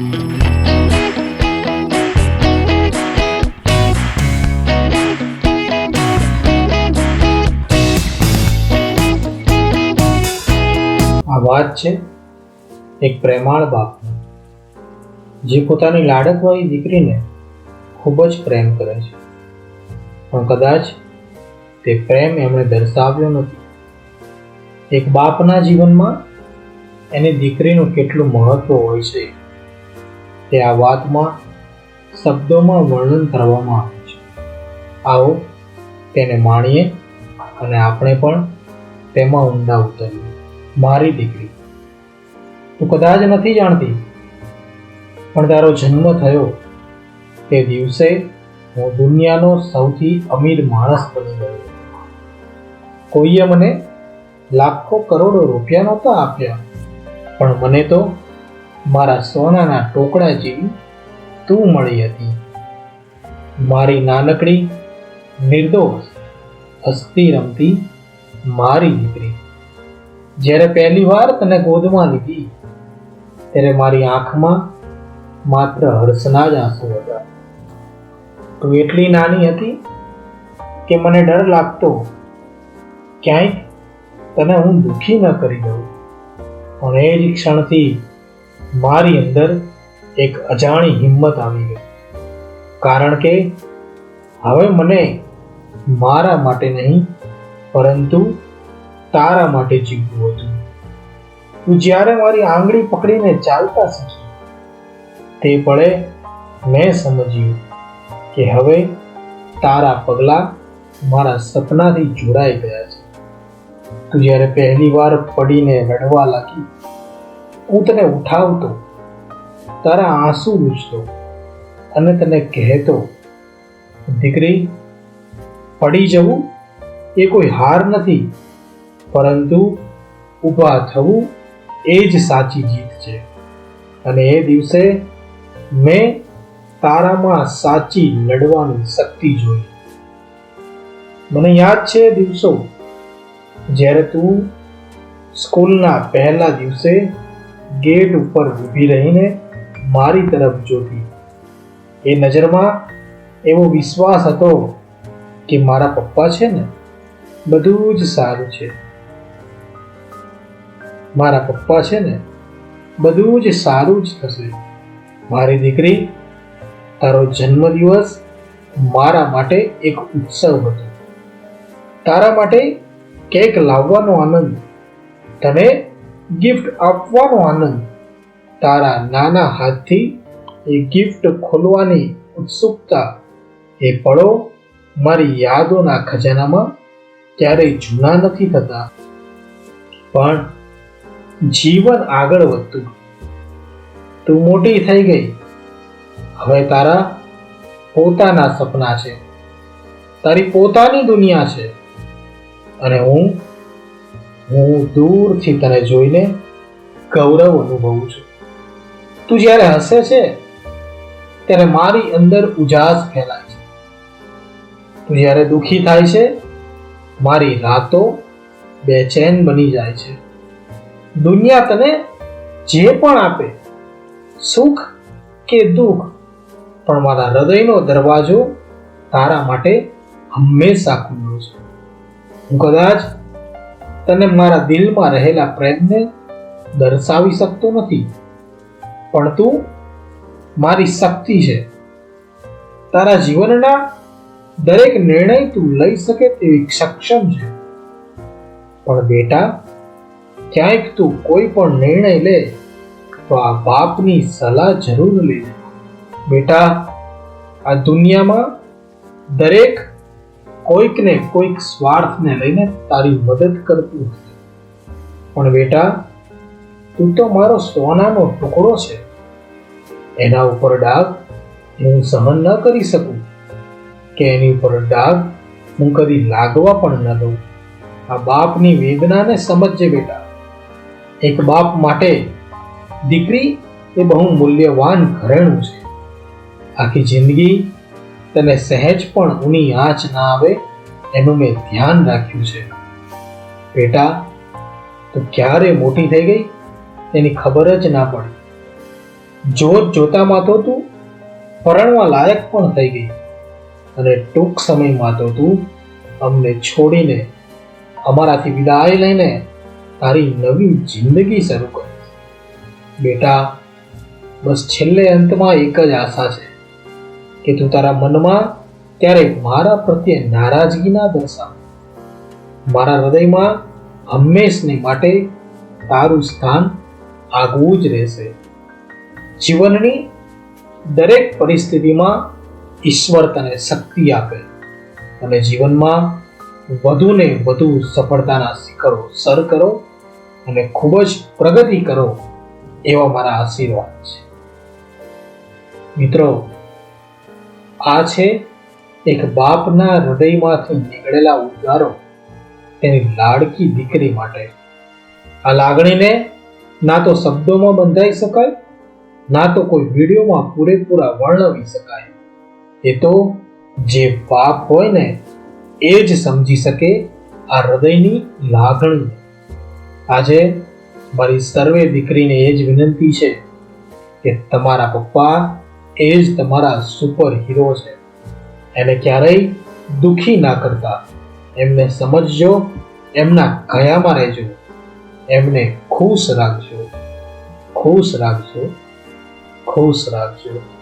આ વાત છે એક પ્રેમાળ બાપની, જે પોતાની લાડકવાળી દીકરીને ખૂબ જ પ્રેમ કરે છે. પણ કદાચ તે પ્રેમ એમણે દર્શાવ્યો નથી. એક બાપના જીવનમાં એની દીકરીનું કેટલું મહત્વ હોય છે. તે આ વાતમાં, શબ્દોમાં વર્ણન કરવામાં આવે છે. આવો, તેને માણીએ અને આપણે પણ તેમાં ઊંડા ઉતરીએ. મારી દીકરી, તું કદાચ નથી જાણતી, પણ તારો જન્મ થયો તે દિવસે હું દુનિયાનો સૌથી અમીર માણસ બની ગયો. કોઈએ મને લાખો કરોડો રૂપિયા નહોતા આપ્યા, પણ મને તો મારા સોનાના ટોકડા જેવી તું મળી હતી. મારી નાનકડી નિર્દોષ હસતી રમતી મારી દીકરી. જ્યારે પહેલી વાર તને ગોદમાં લીધી, ત્યારે મારી આંખમાં માત્ર હર્ષના જ આંસુ હતા. તું એટલી નાની હતી કે મને ડર લાગતો ક્યાંય તને હું દુઃખી ન કરી દઉં. પણ એ જ ક્ષણથી મારી અંદર એક અજાણી હિંમત આવી ગઈ. કારણ કે હવે મને મારા માટે નહીં, પરંતુ તારા માટે જીવવું હતું. તું જ્યારે મારી આંગળી પકડીને ચાલતા શીખી, તે પળે મેં સમજ્યું કે હવે તારા પગલા મારા સપનાથી જોડાઈ ગયા છે. તું જ્યારે પહેલી વાર પડીને રડવા લાગી હું તને ઉઠાવતો, તારા આંસુ લૂછતો અને તને કહેતો, દીકરી, પડી જવું એ કોઈ હાર નથી, પરંતુ ઊભા થવું એ જ સાચી જીત છે. અને એ દિવસે મેં તારામાં સાચી લડવાની શક્તિ જોઈ. મને યાદ છે દિવસો, જ્યારે તું સ્કૂલના પહેલા દિવસે ગેટ ઉપર ઊભી રહીને મારી તરફ જોતી. એ નજરમાં એવો વિશ્વાસ હતો કે મારા પપ્પા છે ને, બધું જ સારું છે. મારા પપ્પા છે ને, બધું જ સારું જ થશે. મારી દીકરી, તારો જન્મદિવસ મારા માટે એક ઉત્સવ હતો. તારા માટે કેક લાવવાનો આનંદ. તને ગિફ્ટ આપવાનો આનંદ. તારા નાના હાથથી એ ગિફ્ટ ખોલવાની ઉત્સુકતા એ પળો મારી યાદોના ખજાનામાં ક્યારેય જૂના નથી થતા. પણ જીવન આગળ વધતું. તું મોટી થઈ ગઈ. હવે તારા પોતાના સપના છે. તારી પોતાની દુનિયા છે. અને હું હું દૂરથી તને જોઈને ગૌરવ અનુભવું છું. તું જ્યારે હસે છે, ત્યારે મારી અંદર ઉજાસ ફેલાય છે. તું જ્યારે દુખી થાય છે, મારી રાતો બેચેન બની જાય છે. દુનિયા તને જે પણ આપે, સુખ કે દુઃખ, પણ મારા હૃદયનો દરવાજો તારા માટે હંમેશા ખુલ્લો છે. હું કદાચ તને મારા દિલમાં રહેલા પ્રેમને દર્શાવી શકતો નથી. પણ તું મારી શક્તિ છે. તારા જીવનના દરેક નિર્ણય તું લઈ શકે તેવી સક્ષમ છે. પણ બેટા, ક્યાંક તું કોઈ પણ નિર્ણય લે તો આ બાપની સલાહ જરૂર લેજે બેટા, આ દુનિયામાં દરેક કોઈક ને કોઈક સ્વાર્થને લઈને તારી મદદ કરતું હતું પણ બેટા, તું તો મારો સોનાનો ટુકડો છે. એના ઉપર ડાઘ હું સહન ન કરી શકું કે એની ઉપર ડાઘ હું કદી લાગવા પણ ન દઉં. આ બાપની વેદનાને સમજજે બેટા. એક બાપ માટે દીકરી એ બહુ મૂલ્યવાન ઘરેણું છે. આખી જિંદગી તને સહેજ પણ ઊની આંચ ના આવે, એનું મેં ધ્યાન રાખ્યું છે. બેટા, તું ક્યારે મોટી થઈ ગઈ? એની ખબર જ ના પડી. જોત જોતામાં તો તું પરણવા લાયક પણ થઈ ગઈ. અને ટૂંક સમયમાં તો તું અમને છોડીને, અમારાથી વિદાય લઈને તારી નવી જિંદગી શરૂ કરી. બેટા, બસ છેલ્લે અંતમાં એક જ આશા છે. કે તું તારા મનમાં ત્યારે મારા પ્રત્યે નારાજગી ના દર્શાવ. મારા હૃદયમાં હંમેશને માટે તારું સ્થાન આગવું જ રહેશે. જીવનની દરેક પરિસ્થિતિમાં ઈશ્વર તને શક્તિ આપે અને જીવનમાં વધુને વધુ સફળતાના શિખરો સર કરો અને ખૂબ જ પ્રગતિ કરો એવા મારા આશીર્વાદ છે. મિત્રો આ છે એક બાપના હૃદયમાંથી નીકળેલા ઉદ્ગારો તેની લાડકી દીકરી માટે. આ લાગણીને ના તો શબ્દોમાં બંધાઈ શકાય, ના તો કોઈ વિડીયોમાં પૂરેપૂરા વર્ણવી શકાય. એ તો જે બાપ હોય ને, એ જ સમજી શકે આ હૃદયની લાગણી. આજે મારી સર્વે દીકરીને એ જ વિનંતી છે કે તમારા પપ્પા એ જ તમારા સુપર હીરો છે. એને ક્યારેય દુખી ના કરતા. એમને સમજજો, એમના કયામાં રહેજો. એમને ખુશ રાખજો. ખુશ રાખજો. ખુશ રાખજો.